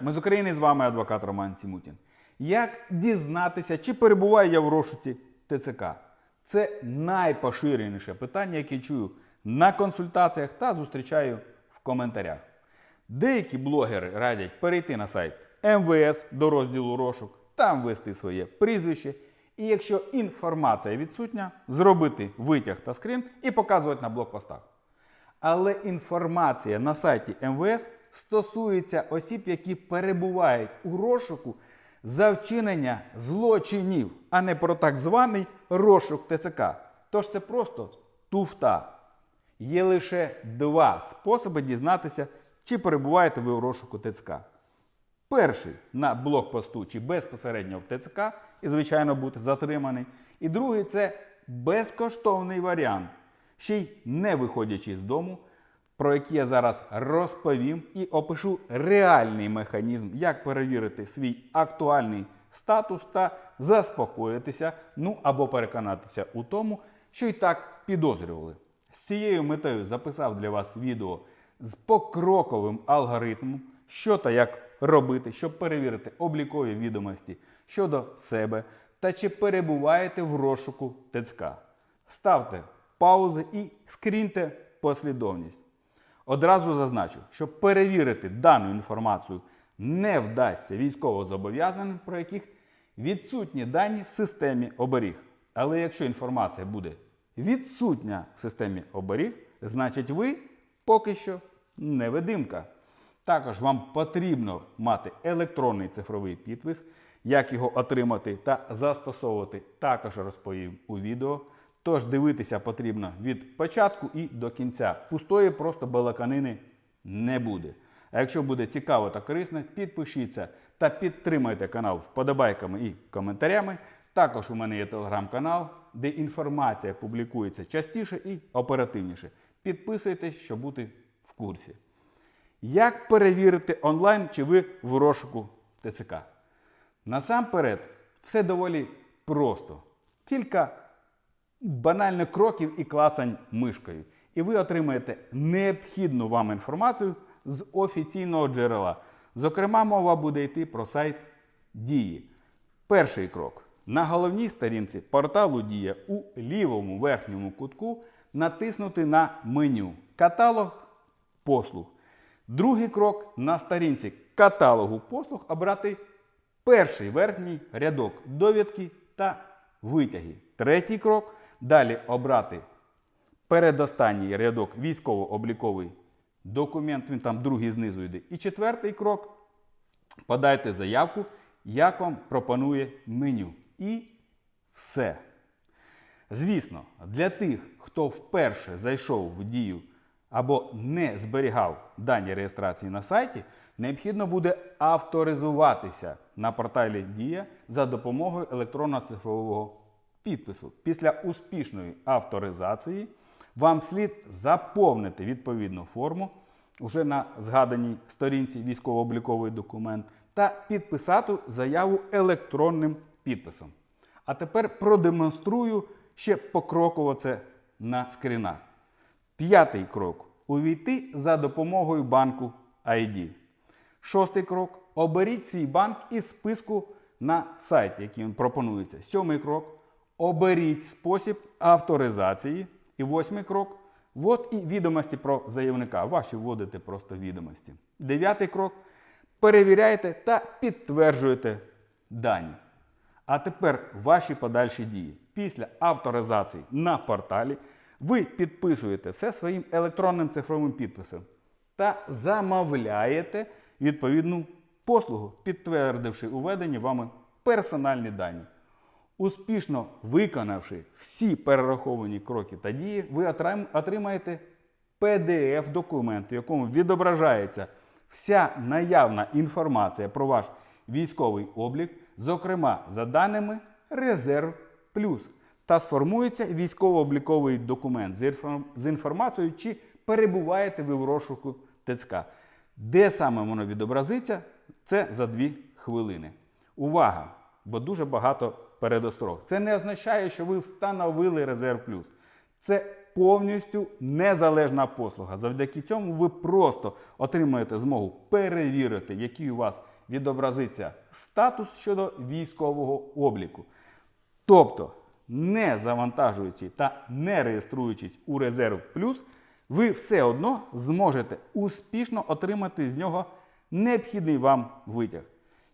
Ми з України з вами адвокат Роман Сімутін. Як дізнатися, чи перебуваю я в розшуці ТЦК? Це найпоширеніше питання, яке чую на консультаціях та зустрічаю в коментарях. Деякі блогери радять перейти на сайт МВС до розділу розшук, там ввести своє прізвище. І якщо інформація відсутня, зробити витяг та скрін і показувати на блокпостах. Але інформація на сайті МВС стосується осіб, які перебувають у розшуку за вчинення злочинів, а не про так званий розшук ТЦК. Тож це просто туфта. Є лише два способи дізнатися, чи перебуваєте ви у розшуку ТЦК. Перший на блокпосту чи безпосередньо в ТЦК і, звичайно, бути затриманий. І другий це безкоштовний варіант, ще й не виходячи з дому, про який я зараз розповім і опишу реальний механізм, як перевірити свій актуальний статус та заспокоїтися, ну або переконатися у тому, що й так підозрювали. З цією метою записав для вас відео з покроковим алгоритмом, що та як робити, щоб перевірити облікові відомості щодо себе та чи перебуваєте в розшуку ТЦК. Ставте паузи і скріньте послідовність. Одразу зазначу, що перевірити дану інформацію не вдасться військовозобов'язаним, про яких відсутні дані в системі оберіг. Але якщо інформація буде відсутня в системі оберіг, значить ви поки що невидимка. Також вам потрібно мати електронний цифровий підпис. Як його отримати та застосовувати, також розповім у відео. Тож дивитися потрібно від початку і до кінця. Пустої просто балаканини не буде. А якщо буде цікаво та корисно, підпишіться та підтримайте канал вподобайками і коментарями. Також у мене є телеграм-канал, де інформація публікується частіше і оперативніше. Підписуйтесь, щоб бути в курсі. Як перевірити онлайн, чи ви в розшуку ТЦК? Насамперед, все доволі просто. Кілька банальних кроків і клацань мишкою. І ви отримаєте необхідну вам інформацію з офіційного джерела. Зокрема, мова буде йти про сайт Дії. Перший крок. На головній сторінці порталу Дія у лівому верхньому кутку натиснути на меню Каталог послуг. Другий крок на сторінці каталогу послуг обрати перший верхній рядок довідки та витяги. Третій крок далі обрати передостанній рядок військово-обліковий документ, він там другий знизу йде. І четвертий крок подайте заявку, як вам пропонує меню. І все. Звісно, для тих, хто вперше зайшов в дію або не зберігав дані реєстрації на сайті, необхідно буде авторизуватися на порталі Дія за допомогою електронно-цифрового підпису. Після успішної авторизації вам слід заповнити відповідну форму вже на згаданій сторінці військово-обліковий документ та підписати заяву електронним підписом. А тепер продемонструю ще покроково це на скрінах. П'ятий крок увійти за допомогою банку ID. Шостий крок оберіть свій банк із списку на сайті, який він пропонується. Сьомий крок оберіть спосіб авторизації. І восьмий крок от і відомості про заявника. Ваші вводите просто відомості. Дев'ятий крок перевіряйте та підтверджуєте дані. А тепер ваші подальші дії. Після авторизації на порталі ви підписуєте все своїм електронним цифровим підписом та замовляєте відповідну послугу, підтвердивши уведені вами персональні дані. Успішно виконавши всі перераховані кроки та дії, ви отримаєте PDF-документ, в якому відображається вся наявна інформація про ваш військовий облік, зокрема за даними Резерв Плюс, та сформується військово-обліковий документ з з інформацією, чи перебуваєте ви в розшуку ТЦК. Де саме воно відобразиться, це за дві хвилини. Увага! Бо дуже багато передосторог. Це не означає, що ви встановили резерв плюс. Це повністю незалежна послуга. Завдяки цьому ви просто отримаєте змогу перевірити, який у вас відобразиться статус щодо військового обліку. Тобто, не завантажуючи та не реєструючись у резерв плюс, ви все одно зможете успішно отримати з нього необхідний вам витяг.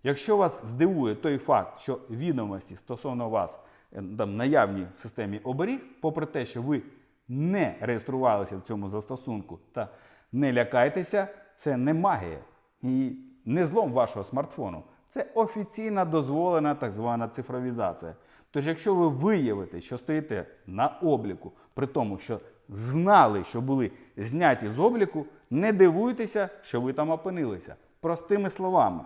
Якщо вас здивує той факт, що відомості стосовно вас е, там, наявні в системі оберіг, попри те, що ви не реєструвалися в цьому застосунку та не лякайтеся, це не магія і не злом вашого смартфону. Це офіційна дозволена так звана цифровізація. Тож, якщо ви виявите, що стоїте на обліку, при тому, що знали, що були зняті з обліку, не дивуйтеся, що ви там опинилися. Простими словами,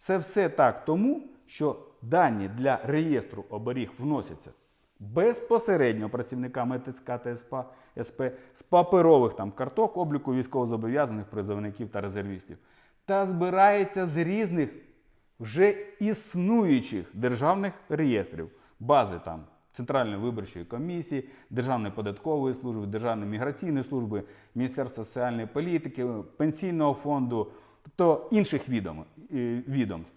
це все так тому, що дані для реєстру оберіг вносяться безпосередньо працівниками ТЦК та СП, СП з паперових там карток обліку військовозобов'язаних призовників та резервістів. Та збирається з різних вже існуючих державних реєстрів, бази там Центральної виборчої комісії, Державної податкової служби, Державної міграційної служби, Міністерства соціальної політики, Пенсійного фонду, тобто інших відомств.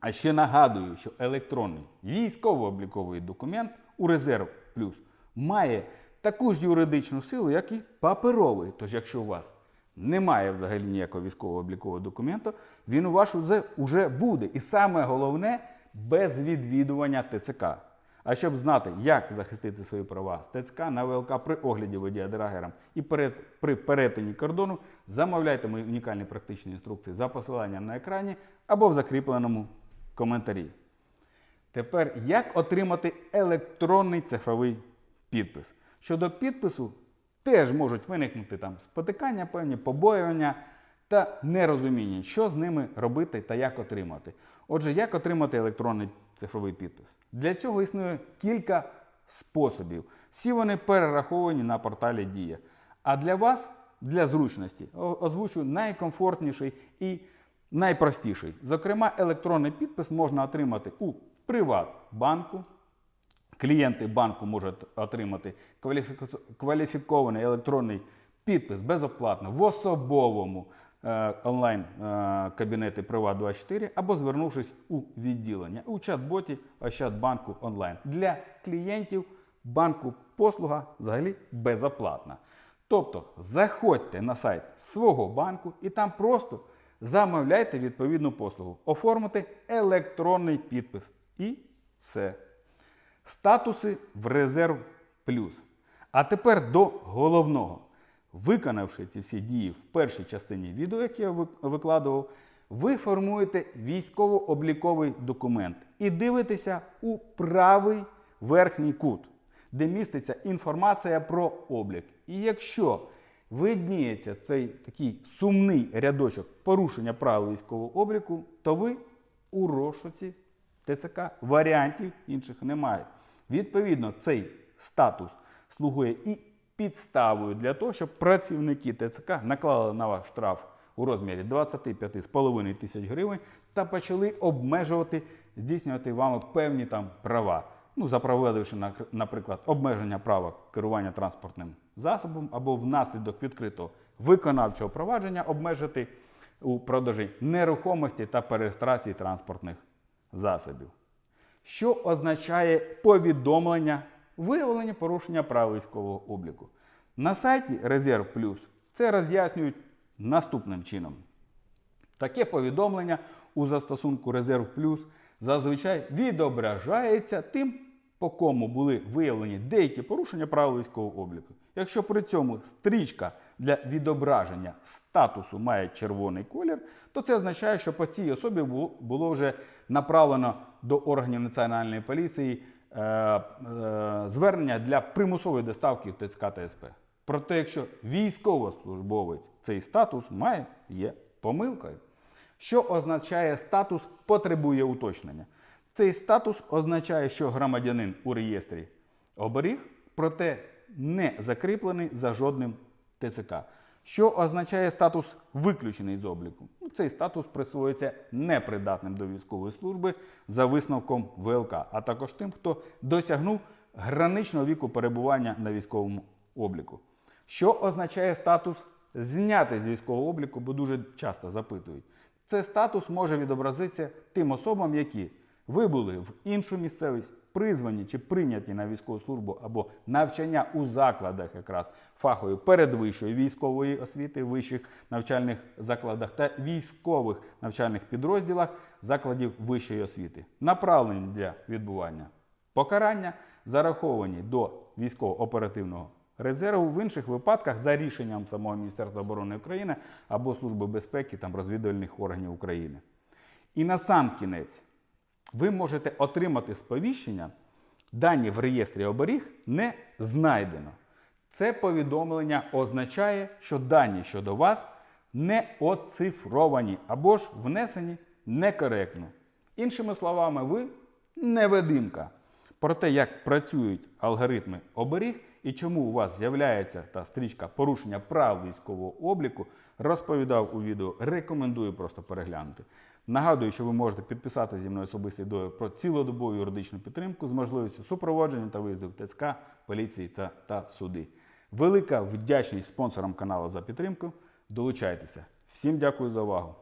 А ще нагадую, що електронний військово-обліковий документ у резерв плюс має таку ж юридичну силу, як і паперовий. Тож, якщо у вас немає взагалі ніякого військово-облікового документу, він у вас уже буде. І саме головне без відвідування ТЦК. А щоб знати, як захистити свої права з ТЦК на ВЛК при огляді водія драгером і перед, при перетині кордону, замовляйте мої унікальні практичні інструкції за посиланням на екрані або в закріпленому коментарі. Тепер як отримати електронний цифровий підпис? Щодо підпису, теж можуть виникнути там спотикання, певні побоювання та нерозуміння, що з ними робити та як отримати. Отже, як отримати електронний цифровий підпис? Для цього існує кілька способів. Всі вони перераховані на порталі Дія. А для вас, для зручності, озвучу найкомфортніший і найпростіший. Зокрема, електронний підпис можна отримати у Приватбанку. Клієнти банку можуть отримати кваліфікований електронний підпис безоплатно в особовому е, онлайн е, кабінеті Приват24 або звернувшись у відділення у чат-боті Ощадбанку онлайн. Для клієнтів банку послуга взагалі безоплатна. Тобто заходьте на сайт свого банку і там просто замовляйте відповідну послугу, оформити електронний підпис і все. Статуси в резерв плюс. А тепер до головного. Виконавши ці всі дії в першій частині відео, яке я викладував, ви формуєте військово-обліковий документ і дивитеся у правий верхній кут, де міститься інформація про облік. І якщо видніється цей такий сумний рядочок порушення правил військового обліку, то ви у розшуці ТЦК. Варіантів інших немає. Відповідно, цей статус слугує і підставою для того, щоб працівники ТЦК наклали на вас штраф у розмірі 25,5 тисяч гривень та почали обмежувати, здійснювати вами певні там права. Ну, запровадивши, наприклад, обмеження права керування транспортним засобом або внаслідок відкритого виконавчого провадження обмежити у продажі нерухомості та перереєстрації транспортних засобів. Що означає повідомлення виявлення порушення прав військового обліку? На сайті Резерв Плюс це роз'яснюють наступним чином. Таке повідомлення у застосунку Резерв Плюс зазвичай відображається тим, по кому були виявлені деякі порушення правил військового обліку. Якщо при цьому стрічка для відображення статусу має червоний колір, то це означає, що по цій особі було вже направлено до органів національної поліції звернення для примусової доставки в ТЦК та СП. Проте, якщо військовослужбовець цей статус має, є помилкою. Що означає статус потребує уточнення? Цей статус означає, що громадянин у реєстрі оберіг, проте не закріплений за жодним ТЦК. Що означає статус виключений з обліку? Цей статус присвоюється непридатним до військової служби за висновком ВЛК, а також тим, хто досягнув граничного віку перебування на військовому обліку. Що означає статус зняти з військового обліку, бо дуже часто запитують. Це статус може відобразитися тим особам, які вибули в іншу місцевість, призвані чи прийняті на військову службу або навчання у закладах якраз фахової передвищої військової освіти, вищих навчальних закладах та військових навчальних підрозділах закладів вищої освіти, направлені для відбування покарання, зараховані до військово-оперативного резерву в інших випадках за рішенням самого Міністерства оборони України або Служби безпеки там, розвідувальних органів України. І на сам кінець ви можете отримати сповіщення, дані в реєстрі оберіг не знайдено. Це повідомлення означає, що дані щодо вас не оцифровані або ж внесені некоректно. Іншими словами, ви невидимка. Про те, як працюють алгоритми оберіг і чому у вас з'являється та стрічка порушення прав військового обліку, розповідав у відео. Рекомендую просто переглянути. Нагадую, що ви можете підписати зі мною особистий договір про цілодобову юридичну підтримку з можливістю супроводження та виїзду в ТЦК, поліції та, та суди. Велика вдячність спонсорам каналу за підтримку. Долучайтеся. Всім дякую за увагу.